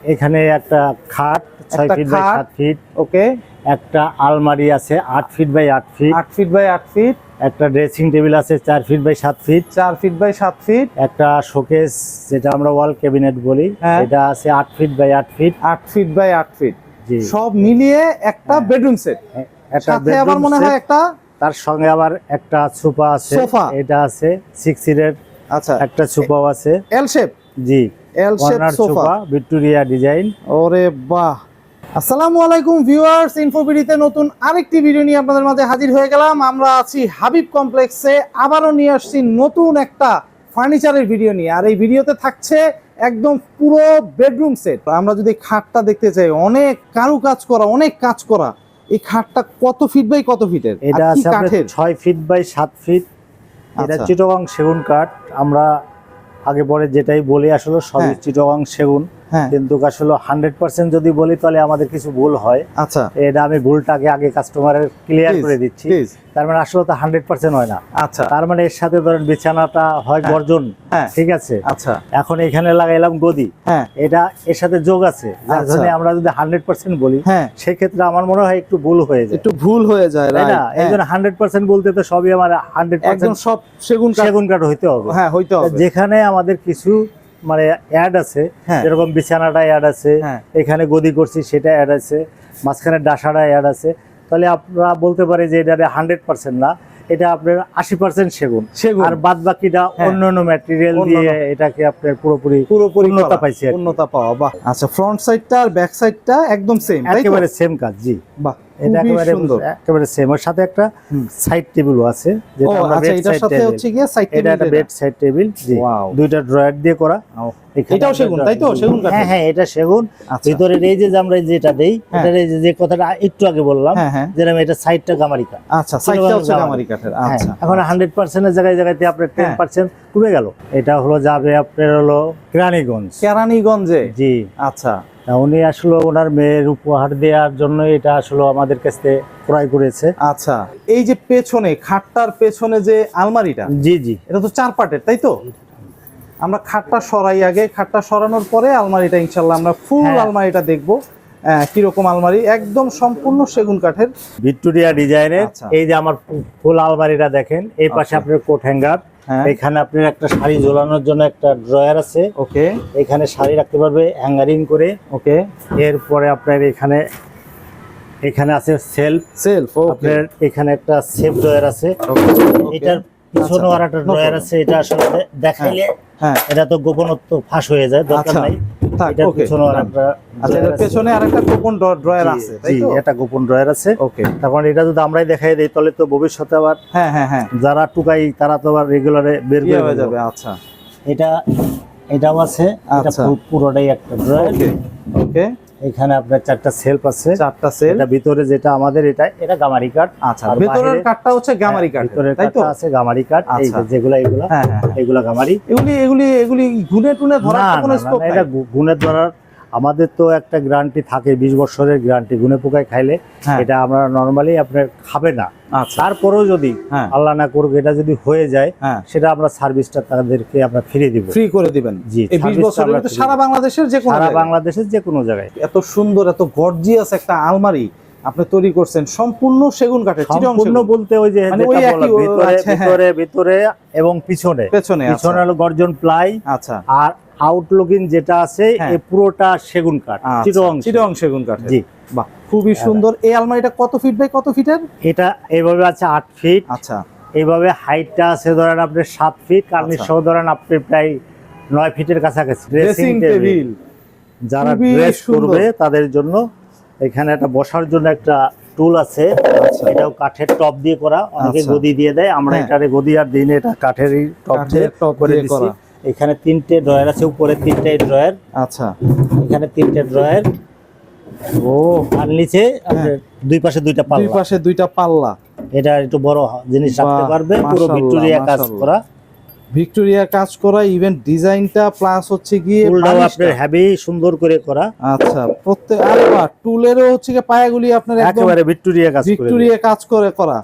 এখানে একটা খাট ছয় ফিট বাই সাত ফিট ওকে। একটা আলমারি আছে আট ফিট বাই আট ফিট আট ফিট বাই আট ফিট একটা ড্রেসিং টেবিল আছে চার ফিট বাই সাত ফিট চার ফিট বাই সাত ফিট একটা শোকেস যেটা আমরা ওয়াল ক্যাবিনেট বলি হ্যাঁ। এটা আছে আট ফিট বাই আট ফিট আট ফিট বাই আট ফিট জি। সব মিলিয়ে একটা হ্যাঁ। বেডরুম সেট একটা সাথে আবার মনে হয় একটা তার সঙ্গে আবার একটা সোফা আছে। সোফা। এটা আছে সিক্স সিটের আচ্ছা। একটা সোফাও আছে। এল শেপ জি। L shape sofa Victoria design ওরে বাহ। আসসালামু আলাইকুম ভিউয়ার্স ইনফোবিডিতে নতুন আরেকটি ভিডিও নিয়ে আপনাদের মাঝে হাজির হয়ে গেলাম। আমরা আছি হাবিব কমপ্লেক্সে আবারও নিয়ে আসছি নতুন একটা ফার্নিচারের ভিডিও নিয়ে। আর এই ভিডিওতে থাকছে একদম পুরো বেডরুম সেট আমরা যদি খাটটা দেখতে চাই অনেক কারু কাজ করা অনেক কাজ করা এই খাটটা কত ফিট বাই কত ফিটের এটা আছে আপনার কাঠের? ছয় ফিট বাই সাত ফিট এটা আচ্ছা। চিটগাং সেগুন কাঠ। আমরা আগে পরে যেটাই বলি আসলে সবই। চিটগাং সেগুন হ্যাঁ কিন্তু আসলে হান্ড্রেড পার্সেন্ট যদি বলি তাহলে আমাদের কিছু ভুল হয়। আচ্ছা। এটা আমি ভুলটাকে আগে কাস্টমারের ক্লিয়ার করে দিচ্ছি। তার মানে আসলে তো হান্ড্রেড পার্সেন্ট হয় না। আচ্ছা। তার মানে এর সাথে ধরেন বিছানাটা হয় হ্যাঁ। গর্জন। হ্যাঁ। ঠিক আছে? আচ্ছা। এখন এখানে লাগাইলাম গদি। হ্যাঁ। এটা এর সাথে যোগ আছে। আচ্ছা। আমরা যদি হান্ড্রেড পার্সেন্ট বলি হ্যাঁ। সেক্ষেত্রে আমার মনে হয় একটু ভুল হয়ে যায়। একটু ভুল হয়ে যায় তাই না? এই হ্যাঁ। জন্য হান্ড্রেড পার্সেন্ট বলতে তো সবই আমার হান্ড্রেড একদম পার্সেন্ট সব সেগুন সেগুন কাঠ হইতে হবে। হ্যাঁ হইতে হবে। যেখানে আমাদের কিছু মানে অ্যাড আছে হ্যাঁ। যেরকম বিছানাটা অ্যাড আছে হ্যাঁ। এখানে গদি করছি সেটা অ্যাড আছে মাঝখানে ডাসাটা অ্যাড আছে। তাহলে আপনারা বলতে পারে যে এটা হান্ড্রেড পার্সেন্ট না এটা আপনার আশি পার্সেন্ট সেগুন। সেগুন। আর বাদ বাকিটা। অন্য অন্য ম্যাটেরিয়াল দিয়ে এটাকে আপনার পুরোপুরি পুরোপুরি উন্নতা পাইছি। উন্নতা পাওয়া বাহ। আচ্ছা ফ্রন্ট সাইডটা আর ব্যাক সাইডটা একদম সেম একেবারে সেম কাজ জি। বাহ। এটা একেবারে একেবারে সেম ওর সাথে একটা সাইড টেবিলও আছে যেটা আমরা আচ্ছা bed এটার side সাথে table। হচ্ছে গিয়ে সাইড এটা একটা বেড সাইড টেবিল জি। দুইটা ড্রয়ার দিয়ে করা। এটাও সেগুন, তাই তো? সেগুন কাঠের? হ্যাঁ হ্যাঁ এটা সেগুন। আচ্ছা। ভিতরের এই যে যে আমরা যেটা দেই হ্যাঁ। এটার এই যে- যে কথাটা একটু আগে বললাম হ্যাঁ হ্যাঁ। যেরকম এটা সাইডটা গামারি কাঠ আচ্ছা সাইডটা হচ্ছে গামারি। গামারি কাঠের। হ্যাঁ, আচ্ছা এখন পার্সেন্টের জায়গায় জায়গাতে আপনার কমে গেল। এটা হলো যাবে আপনার হলো কেরানীগঞ্জ। কেরানীগঞ্জে? জি। আচ্ছা। উনি আসলে ওনার মেয়ের উপহার দেওয়ার জন্য এটা আসলে আমাদের কাছে ক্রয় করেছে। আচ্ছা এই যে পেছনে খাটটার পেছনে যে আলমারিটা জি জি। এটা তো চার পাটের তাই তো? আমরা খাটটা সরাই আগে খাটটা সরানোর পরে আলমারিটা ইনশাল্লাহ আমরা ফুল হ্যাঁ। আলমারিটা দেখব। কীরকম আলমারি? একদম সম্পূর্ণ সেগুন কাঠের। ভিক্টোরিয়া ডিজাইনের। আচ্ছা। এই যে আমার ফুল আলমারিটা দেখেন এই পাশে আপনার কোট হ্যাঙ্গার। হ্যাঁ এখানে আপনার একটা শাড়ি ঝোলানোর জন্য একটা ড্রয়ার আছে। ওকে। এখানে শাড়ি রাখতে পারবে হ্যাঙ্গারিং করে। ওকে। এরপরে আপনার এখানে এখানে আছে সেলফ। সেলফ আপনার এখানে একটা সেফ ড্রয়ার আছে। এটার পিছনেও আর একটা ড্রয়ার আছে এটা আসলে দে- দেখাইলে হ্যাঁ। এটা তো গোপনত্ব ফাঁস হয়ে যায় দরকার আচ্ছা, নাই। এটার ওকে। আর একটা আচ্ছা drawer পেছনে আরেকটা গোপন ড্রয়ার আছে তাই তো? এটা গোপন ড্রয়ার আছে। ওকে তারপর এটা যদি আমরাই দেখাই দিই তাহলে তো ভবিষ্যতে আবার হ্যাঁ হ্যাঁ হ্যাঁ। যারা টুকাই তারা তো আবার রেগুলারে বের হয়ে যাবে যাবে আচ্ছা। এটা এটাও আছে এটা। পুরোটাই একটা ড্রয়ার। ওকে ওকে এখানে আপনার চারটা সেলফ আছে। চারটা সেল এটা ভিতরে যেটা আমাদের এটা এটা গামারি কাঠ আচ্ছা ভেতরের কাঠটা হচ্ছে গামারি কাঠ ভিতরের তাই আছে গামারি কাঠ এই আচ্ছা। যেগুলা এগুলা হ্যাঁ হ্যাঁ হ্যাঁ। এগুলা গামারি এগুলি এগুলি এগুলি গুনে টুনে ধরার কোনো স্কোপ এটা গু- গুণের ধরার আমাদের তো একটা গ্যারান্টি থাকে বিশ বছরের গ্যারান্টি গুনে পোকায় খাইলে হ্যাঁ। এটা আমরা নর্মালি আপনার খাবে না। আচ্ছা। তারপরেও যদি হ্যাঁ। আল্লাহ না করুক এটা যদি হয়ে যায় হ্যাঁ। সেটা আমরা সার্ভিসটা তাদেরকে আমরা ফিরিয়ে দিব। ফ্রি করে দিবেন। জি, এই 20 service টা বছরের আমরা ভিতরে free সারা বাংলাদেশের যে কোনো সারা জায়গায়। বাংলাদেশের যে কোনো জায়গায়। এত সুন্দর এত গর্জিয়াস একটা আলমারি আপনি তৈরি করছেন সম্পূর্ণ সেগুন কাঠের সম্পূর্ণ বলতে ওই যে মানে ভিতরে আচ্ছা। ভিতরে ভিতরে এবং পিছনে। পেছনে আচ্ছা। পিছনে হলো গর্জন প্লাই আচ্ছা। আর আউটলুকিং যেটা আছে হ্যাঁ। এই পুরোটা সেগুন কাঠ আচ্ছা, চিরং চিরং সেগুন কাঠ জি। বাহ খুবই সুন্দর। এই আলমারিটা কত ফিট বাই কত ফিটের এটা এইভাবে আছে আট ফিট আচ্ছা। এইভাবে হাইটটা আছে ধরেন আপনি সাত ফিট কার্নিশ আচ্ছা। সহ ধরেন আপনি প্রায় নয় ফিটের কাছাকাছি। ড্রেসিং টেবিল যারা ড্রেস। করবে তাদের জন্য এখানে একটা বসার জন্য একটা টুল আছে। আচ্ছা। এটাও কাঠের টপ দিয়ে করা। অনেকে আচ্ছা। গদি দিয়ে দেয়। আমরা হ্যাঁ। এটারে গদি আর দিই না, এটা কাঠেরই টপ দিয়ে টপ করে করা। এখানে তিনটে ড্রয়ার আছে উপরে তিনটে ড্রয়ার। আচ্ছা। এখানে তিনটে ড্রয়ার। ও। আর নিচে দুই পাশে দুইটা হ্যাঁ। দুই পাশে দুইটা পাল্লা। এটা একটু বড় জিনিস রাখতে পারবে। পুরো ভিক্টোরিয়া কাজ করা। ভিক্টোরিয়া কাজ করা ইভেন ডিজাইনটা প্লাস হচ্ছে গিয়ে। আপনার হ্যাভি সুন্দর করে করা। আচ্ছা প্রত্যেক আরে বাহ টুলেরও হচ্ছে গিয়ে পায়াগুলি আপনার একদম একেবারে ভিক্টোরিয়া কাজ করে ভিক্টোরিয়া কাজ করে করা।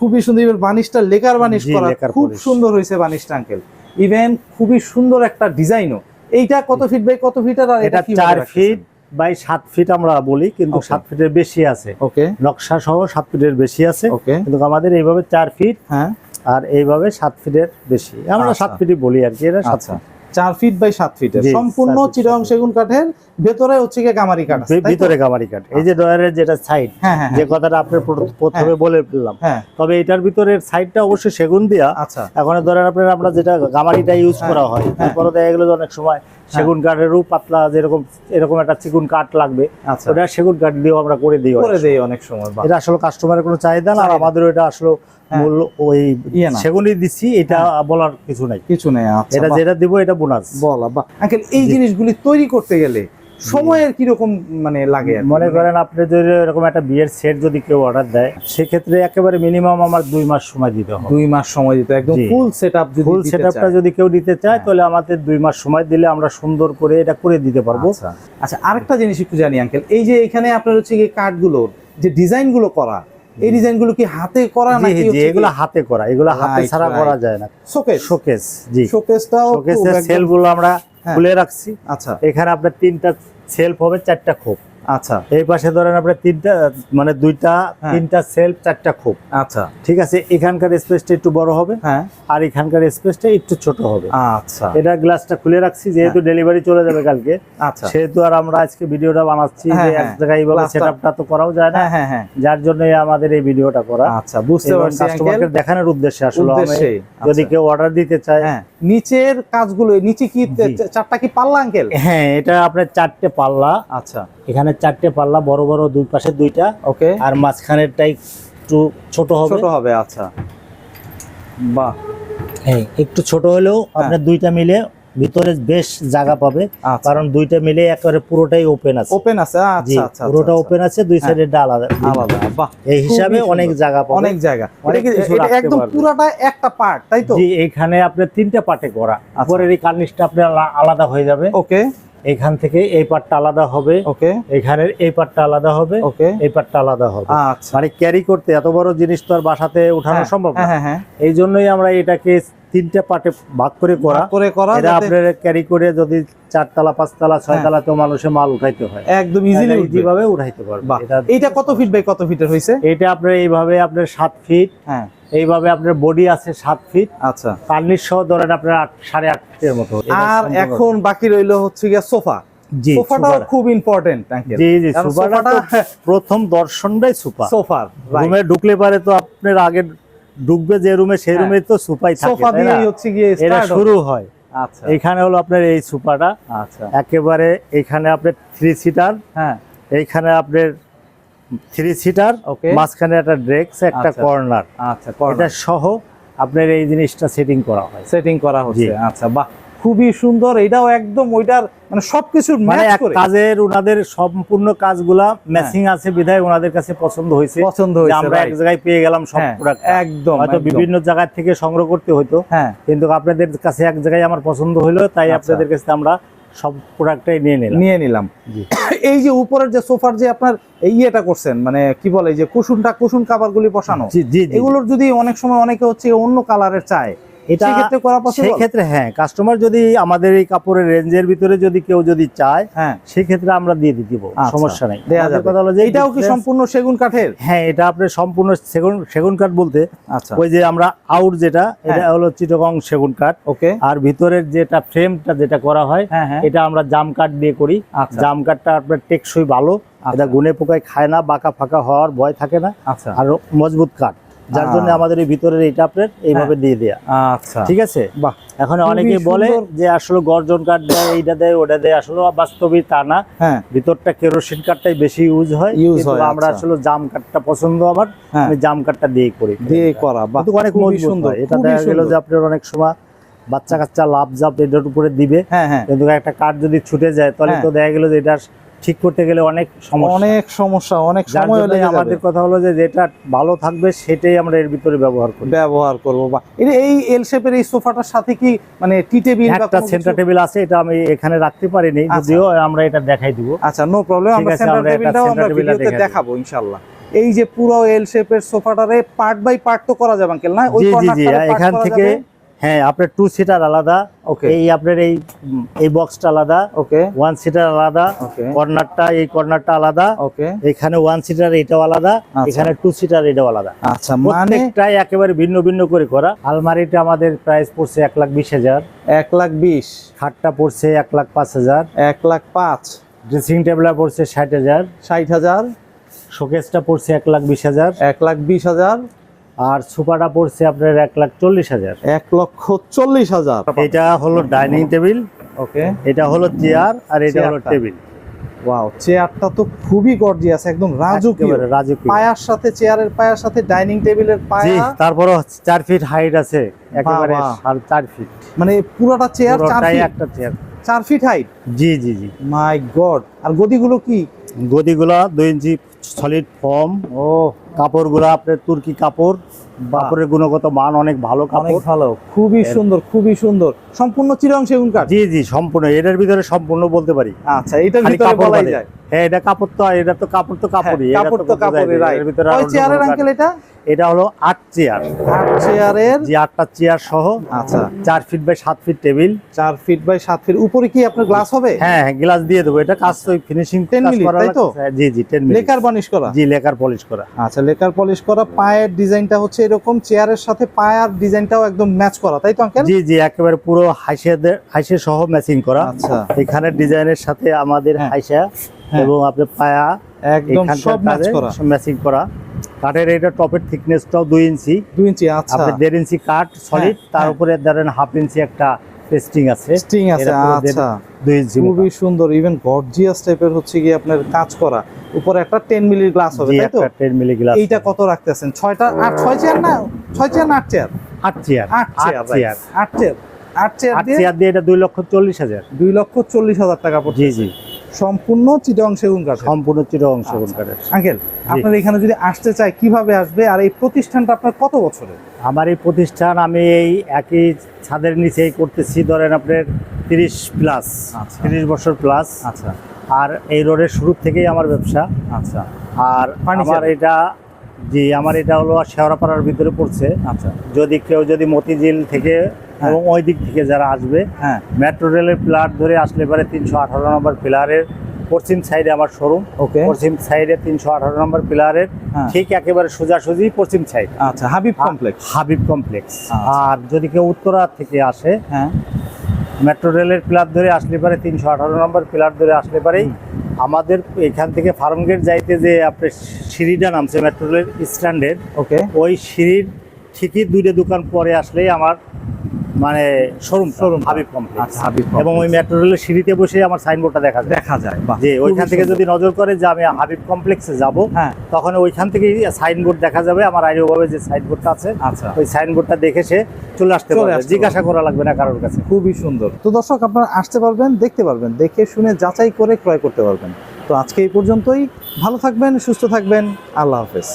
খুবই সুন্দর বানিশটা লেকার বানিশ করা। খুব সুন্দর হয়েছে বানিশটা আঙ্কেল ইভেন খুবই সুন্দর একটা ডিজাইনও এইটা কত ফিট বাই কত ফিট আর এটা চার ফিট বাই সাত ফিট আমরা বলি কিন্তু Okay. সাত ফিটের বেশি আছে। ওকে নকশা সহ সাত ফিটের বেশি আছে। ওকে কিন্তু আমাদের এইভাবে চার ফিট হ্যাঁ। আর এইভাবে সাত ফিটের বেশি। আমরা আচ্ছা। সাত ফিটই বলি আর কি এটা সাত ফিট চার ফিট বাই সাত ফিটের সম্পূর্ণ feet। সেগুন কাঠের ভেতরে হচ্ছে গিয়ে গামারি তো? ভিতরে কামারি কাঠ। এই যে ডয়ারের যেটা সাইড হ্যাঁ হ্যাঁ যে হ্যাঁ, কথাটা আপনি প্রথমে বলে ফেললাম। তবে এটার ভিতরের সাইডটা অবশ্যই সেগুন দিয়া আচ্ছা। এখন ধরেন আপনার আমরা যেটা গামারিটা ইউজ করা হয়। তারপরে দেখা গেলো অনেক সময় সেগুন কাঠেরও পাতলা যেরকম এরকম একটা চিকুন কাঠ লাগবে আচ্ছা। ওটা সেগুন কাঠ দিয়েও আমরা করে দিই করে দেই অনেক সময় এটা আসলে কাস্টমারের কোনো চাহিদা না আর চাহিদা। আমাদের এটা আসলে। মূল ওই ইয়ে সেগুনই দিচ্ছি এটা বলার কিছু নাই। কিছু নেই আচ্ছা এটা যেটা দিব এটা বোনাস বলা বা আঙ্কেল এই জিনিসগুলি তৈরি করতে গেলে সময়ের কীরকম মানে লাগে মনে করেন আপনি যদি এরকম একটা বিয়ের সেট যদি কেউ অর্ডার দেয় সেক্ষেত্রে একেবারে মিনিমাম আমার দুই মাস সময় দিতে হবে। দুই মাস সময় দিতে একদম। ফুল সেটআপ যদি ফুল দিতে সেটআপটা চায়। যদি কেউ দিতে চায় হ্যাঁ। তাহলে আমাদের দুই মাস সময় দিলে আমরা সুন্দর করে এটা করে দিতে পারব। আচ্ছা। আচ্ছা আরেকটা জিনিস একটু জানি আঙ্কেল এই যে এখানে আপনার হচ্ছে কি কাঠগুলোর যে ডিজাইনগুলো করা এই ডিজাইনগুলো কি হাতে করা নাকি এগুলো হাতে করা এগুলো হাতে ছাড়া করা যায় না। শোকেস শোকেস জি। শোকেসটাও শোকেসের সেলগুলো আমরা। খুলে রাখছি। আচ্ছা। এখানে আপনার তিনটা সেলফ হবে চারটা খোপ। আচ্ছা। এই পাশে ধরেন আপনার তিনটা মানে দুইটা হ্যাঁ। তিনটা সেলফ চারটা খোপ আচ্ছা। ঠিক আছে? এখানকার স্পেসটা একটু বড় হবে হ্যাঁ। আর এখানকার স্পেসটা একটু ছোট হবে। আচ্ছা। এটা গ্লাসটা খুলে রাখছি যেহেতু ডেলিভারি চলে যাবে কালকে। আচ্ছা। সেহেতু আর আমরা আজকে ভিডিওটা বানাচ্ছি হ্যাঁ, যে এক হ্যাঁ। জায়গায় এইভাবে সেটআপটা তো করাও যায় না। হ্যাঁ হ্যাঁ হ্যাঁ। যার জন্যই আমাদের এই ভিডিওটা করা। আচ্ছা বুঝতে পারছি কাস্টমারকে দেখানোর উদ্দেশ্যে আসলে যদি আচ্ছা। কেউ অর্ডার দিতে চায়। হ্যাঁ। নিচের কাজগুলো নিচে কি চারটা কি পাল্লা আঙ্কেল হ্যাঁ এটা আপনার চারটে পাল্লা। আচ্ছা। এখানে চারটে পাল্লা বড় বড় দুই পাশে দুইটা। ওকে। আর মাঝখানেরটাই একটু ছোট হবে। ছোট হবে আচ্ছা। বাহ। হ্যাঁ একটু ছোট হলেও আপনার দুইটা মিলে ভিতরে বেশ জায়গা পাবে। আচ্ছা। কারণ দুইটা মিলে একেবারে পুরোটাই ওপেন আছে। ওপেন আছে আচ্ছা আচ্ছা পুরোটা আচ্ছা, ওপেন আছে দুই হ্যাঁ। সাইডে আলাদা। আলাদা বাহ। এই হিসাবে অনেক জায়গা পাবে। অনেক জায়গা। অনেক এটা একদম। পুরাটা একটা পার্ট তাই তো? জি এখানে আপনার তিনটা পার্টে করা আচ্ছা। উপরের এই কার্নিশটা আপনার আলাদা হয়ে যাবে। ওকে। এখান থেকে এই পার্টটা আলাদা হবে। ওকে। এখানের এই পার্টটা আলাদা হবে। ওকে। এই পার্টটা আলাদা হবে। আচ্ছা। মানে ক্যারি করতে এত বড় জিনিস তো আর বাসাতে উঠানো হ্যাঁ, সম্ভব না। হ্যাঁ হ্যাঁ। হ্যাঁ এই জন্যই আমরা এটাকে তিনটা পার্টে ভাগ করে করা। করে করা এটা আপনার ক্যারি করে যদি চারতলা পাঁচতলা তো মানুষের মাল উঠাইতে হয়। একদম ইজিলি যেভাবে উঠাইতে পারবে। এটা কত ফিট বাই কত ফিটের হইছে? এটা আপনার এইভাবে আপনার সাত ফিট হ্যাঁ। এইভাবে আপনার বডি আছে সাত ফিট আচ্ছা। কার্নিশ সহ ধরেন আপনার আট সাড়ে আট ফিটের মতো। আর এখন বাকি রইল হচ্ছে গিয়ে সোফা। সোফাটাও খুব ইম্পর্টেন্ট জি সোফাটা- প্রথম দর্শনটাই সোফার রুমে ঢুকলে পারে তো আপনার আগে ঢুকবে যে রুমে সেই হ্যাঁ। রুমে তো থাকে সোফা তাই না? দিয়ে হচ্ছে গিয়ে এটা শুরু হয়। আচ্ছা। এখানে হলো আপনার এই সুপারটা আচ্ছা। একেবারে এখানে আপনার থ্রি সিটার হ্যাঁ। এইখানে আপনার থ্রি সিটার মাঝখানে একটা ড্রেক্স একটা আচ্ছা। কর্নার। আচ্ছা এটা সহ আপনার এই জিনিসটা সেটিং করা হয়। সেটিং করা হচ্ছে আচ্ছা বাহ খুবই সুন্দর। এটাও একদম ওইটার মানে সবকিছু মানে কাজের ওনাদের সম্পূর্ণ কাজগুলা ম্যাচিং আছে বিধায় ওনাদের কাছে পছন্দ হয়েছে। পছন্দ হয়েছে আমরা এক জায়গায় পেয়ে গেলাম সব হ্যাঁ, প্রোডাক্ট একদম হয়তো বিভিন্ন জায়গা থেকে সংগ্রহ করতে হতো হ্যাঁ। কিন্তু আপনাদের কাছে এক জায়গায় আমার পছন্দ হলো তাই আচ্ছা। আপনাদের কাছে আমরা সব প্রোডাক্টটাই নিয়ে নিলাম নিয়ে নিলাম। এই যে উপরের যে সোফার যে আপনার এই ইয়েটা করছেন মানে কি বলে এই যে কুসুনটা কুসুন কাভারগুলি বসানো জি জি জি। এগুলোর যদি অনেক সময় অনেকে হচ্ছে অন্য কালারের চায় এটা সেক্ষেত্রে করা সেই পসিবল ক্ষেত্রে হ্যাঁ কাস্টমার যদি আমাদের এই কাপড়ের রেঞ্জের ভিতরে যদি কেউ যদি চায় হ্যাঁ। সেই ক্ষেত্রে আমরা দিয়ে দিব আচ্ছা, সমস্যা নেই। কথা হলো যে এটাও কি সম্পূর্ণ সেগুন কাঠের? হ্যাঁ এটা আপনার সম্পূর্ণ সেগুন সেগুন কাঠ বলতে আচ্ছা। ওই যে আমরা আউট যেটা এটা হ্যাঁ। হলো চিটগং সেগুন কাঠ। ওকে। আর ভিতরের যেটা ফ্রেমটা যেটা করা হয় হ্যাঁ হ্যাঁ। এটা আমরা জাম কাঠ দিয়ে করি। আচ্ছা। জাম কাঠটা আপনার টেকসই ভালো আচ্ছা। এটা গুনে পোকায় খায় না বাঁকা ফাঁকা হওয়ার ভয় থাকে না। আচ্ছা। আর মজবুত কাঠ। যার জন্য আমাদের এই ভিতরের এইটা আপনার এইভাবে দিয়ে দেয়া। আচ্ছা। ঠিক আছে? বাহ। এখন অনেকে বলে যে আসলে গর্জন কাঠ দেয় এইটা দেয় ওটা দেয় আসলে বাস্তবিক তা না। হ্যাঁ। ভিতরটা কেরোসিন কাঠটাই বেশি ইউজ হয়। কিন্তু হয়, আমরা আচ্ছা। আসলে জাম কাঠটা পছন্দ আমার হ্যাঁ। আমি জাম কাঠটা দিয়েই করি। দিয়ে করা। কিন্তু অনেক সুন্দর এটা দেখা গেল যে আপনার অনেক সময় বাচ্চা কাচ্চা লাভ জাপ এটার উপরে দিবে। হ্যাঁ হ্যাঁ। কিন্তু একটা কাঠ যদি ছুটে যায় তাহলে হ্যাঁ। তো দেখা গেল যে এটা ঠিক করতে গেলে অনেক সমস্যা। অনেক সমস্যা অনেক সময় আমাদের কথা হলো যে যেটা ভালো থাকবে সেটাই আমরা এর ভিতরে ব্যবহার করি। ব্যবহার করব। বা এই এল শেপের এই সোফাটার সাথে কি মানে টি টেবিল বা একটা সেন্টার টেবিল আছে এটা আমি এখানে রাখতে পারিনি আচ্ছা। যদিও আমরা এটা দেখাই দিব। আচ্ছা নো প্রবলেম আমরা সেন্টার টেবিলটাও আমরা ভিডিওতে দেখাবো ইনশাআল্লাহ। এই যে পুরো এল শেপের সোফাটারে পার্ট বাই পার্ট তো করা যাবে আঙ্কেল না? ওই part এখান থেকে? হ্যাঁ আপনার টু সিটার আলাদা। ওকে এই আপনার এই এই বক্সটা আলাদা। ওকে ওয়ান সিটার আলাদা। কর্নারটা এই কর্নারটা আলাদা। ওকে এখানে ওয়ান সিটার এটাও আলাদা। আচ্ছা। এখানে টু সিটার এটাও আলাদা। আচ্ছা মানে প্রত্যেকটাই একেবারে ভিন্ন ভিন্ন করে করা। আলমারিটা আমাদের প্রাইস পড়ছে এক লাখ বিশ হাজার। এক লাখ বিশ। খাটটা পড়ছে এক লাখ পাঁচ হাজার। এক লাখ পাঁচ। ড্রেসিং টেবিলটা পড়ছে ষাট হাজার। ষাট হাজার। শোকেসটা পড়ছে এক লাখ বিশ হাজার। এক লাখ বিশ হাজার। আর সোফাটা পড়ছে আপনার এক লাখ চল্লিশ হাজার। এক লক্ষ চল্লিশ হাজার। এটা হলো ডাইনিং টেবিল ওকে। এটা হলো চেয়ার আর এটা হলো টেবিল। ওয়াও চেয়ারটা তো খুবই গর্জিয়াস একদম রাজকীয়। একেবারে রাজকীয়। পায়ার সাথে চেয়ারের পায়ার সাথে ডাইনিং টেবিলের পায়া। ফিট হাইট আছে একেবারে ফিট। মানে পুরোটা চেয়ার ফিট? একটা চেয়ার। Feet height? জি জি জি। মাই গড আর গদিগুলো কি? গদিগুলা দুই ইঞ্চি সলিড ফর্ম। ও কাপড়গুলো আপনার তুর্কি কাপড় কাপড়ের গুণগত মান অনেক ভালো কাপড়। ভালো। খুবই সুন্দর খুবই সুন্দর। সম্পূর্ণ চিরং সেগুন কাঠ জি জি সম্পূর্ণ। এটার ভিতরে সম্পূর্ণ বলতে পারি। আচ্ছা এটার ভিতরে বলাই যায়। হ্যাঁ এটা কাপড় তো এটা তো কাপড় তো কাপড়ই হ্যাঁ, কাপড় তো কাপড়ই রাইট ভিতরে কয় চেয়ারের আঙ্কেল এটা? এটা হলো আট চেয়ার। আট চেয়ারের? যে আটটা চেয়ার সহ। আচ্ছা। চার ফিট বাই সাত ফিট টেবিল চার ফিট বাই সাত ফিট উপরে কি আপনার গ্লাস হবে? হ্যাঁ হ্যাঁ গ্লাস দিয়ে দেবো। এটা কাজ তো ফিনিশিং 10 মিনিট, তাই তো? জি জি টেন মিনিট লেকার বানিশ করা? জি লেকার পলিশ করা। আচ্ছা লেকার পলিশ করা। পায়ের ডিজাইনটা হচ্ছে এরকম। চেয়ারের সাথে পায়ার ডিজাইনটাও একদম ম্যাচ করা তাই তো আঙ্কেল জি জি একেবারে পুরো হাইসে সহ ম্যাচিং করা। আচ্ছা। এখানে ডিজাইনের সাথে আমাদের হ্যাঁ। হাইসা হ্যাঁ। এবং আপনার পায়া একদম সব ম্যাচ করা। ম্যাচিং করা। কাঠের এটা টপের থিকনেসটাও দুই ইঞ্চি। দুই ইঞ্চি আচ্ছা। আপনি দেড় ইঞ্চি কাঠ সলিড হ্যাঁ, তার হ্যাঁ। উপরে ধরেন হাফ ইঞ্চি একটা পেস্টিং আছে। স্ট্রিং আছে আচ্ছা। দুই ইঞ্চি খুবই সুন্দর ইভেন গর্জিয়াস টাইপের হচ্ছে কি আপনার কাজ করা। উপরে একটা টেন মিলির গ্লাস হবে তাই তো? একটা টেন মিলি গ্লাস এইটা কত রাখতেছেন? ছয়টা আট ছয় চেয়ার না? ছয় চেয়ার না আট চেয়ার আট চেয়ার আট চেয়ার আট চেয়ার আট চেয়ার দিয়ে? এটা দুই লক্ষ চল্লিশ হাজার। দুই লক্ষ চল্লিশ হাজার টাকা পড়ছে জি জি। সম্পূর্ণ চিটং সেগুন কাঠ সম্পূর্ণ অংশ আচ্ছা। কাঠের। আঙ্কেল আপনার এখানে যদি আসতে চায় কীভাবে আসবে? আর এই প্রতিষ্ঠানটা আপনার কত বছরের? আমার এই প্রতিষ্ঠান আমি এই একই ছাদের নিচেই করতেছি ধরেন আপনার তিরিশ প্লাস আচ্ছা। তিরিশ বছর প্লাস। আচ্ছা। আর এই রোডের শুরু থেকেই আমার ব্যবসা। আচ্ছা। আর? আমার এটা জি আমার এটা হলো শেওড়াপাড়ার ভিতরে পড়ছে। আচ্ছা। যদি কেউ যদি মতিঝিল থেকে। এবং ওই দিক থেকে যারা আসবে হ্যাঁ। মেট্রো রেলের প্লাট ধরে আসলে পরে তিনশো আঠারো নম্বর পিলারের পশ্চিম সাইডে আমার শোরুম ওকে। পশ্চিম সাইডে তিনশো আঠারো নম্বর পিলারের হ্যাঁ। ঠিক একেবারে সোজাসুজি পশ্চিম সাইড আচ্ছা হাবিব কমপ্লেক্স হাবিব কমপ্লেক্স আচ্ছা। আর যদি কেউ উত্তরা থেকে আসে হ্যাঁ। মেট্রো রেলের পিলার ধরে আসলে পারে তিনশো আঠারো নম্বর পিলার ধরে আসলে পারেই আমাদের এখান থেকে ফার্ম গেট যাইতে যে আপনার সিঁড়িটা নামছে মেট্রো রেলের স্ট্যান্ডের ওকে। ওই সিঁড়ির ঠিকই দুইটা দোকান পরে আসলেই আমার মানে showroom showroom Habib complex Habib এবং ওই মেট্রো রেলের সিঁড়িতে বসে আমার সাইনবোর্ডটা দেখা যায়। দেখা যায় যে ওইখান থেকে যদি নজর করে যে আমি হাবিব কমপ্লেক্সে যাব হ্যাঁ। তখন ওইখান থেকে সাইনবোর্ড দেখা যাবে আমার আইডিওভাবে যে সাইনবোর্ডটা আছে। আচ্ছা। ওই সাইনবোর্ডটা দেখে সে চলে আসতে পারবে। জিজ্ঞাসা করা লাগবে না কারোর কাছে। খুবই সুন্দর। তো দর্শক আপনারা আসতে পারবেন দেখতে পারবেন দেখে শুনে যাচাই করে ক্রয় করতে পারবেন। তো আজকে এই পর্যন্তই। ভালো থাকবেন সুস্থ থাকবেন। আল্লাহ হাফেজ।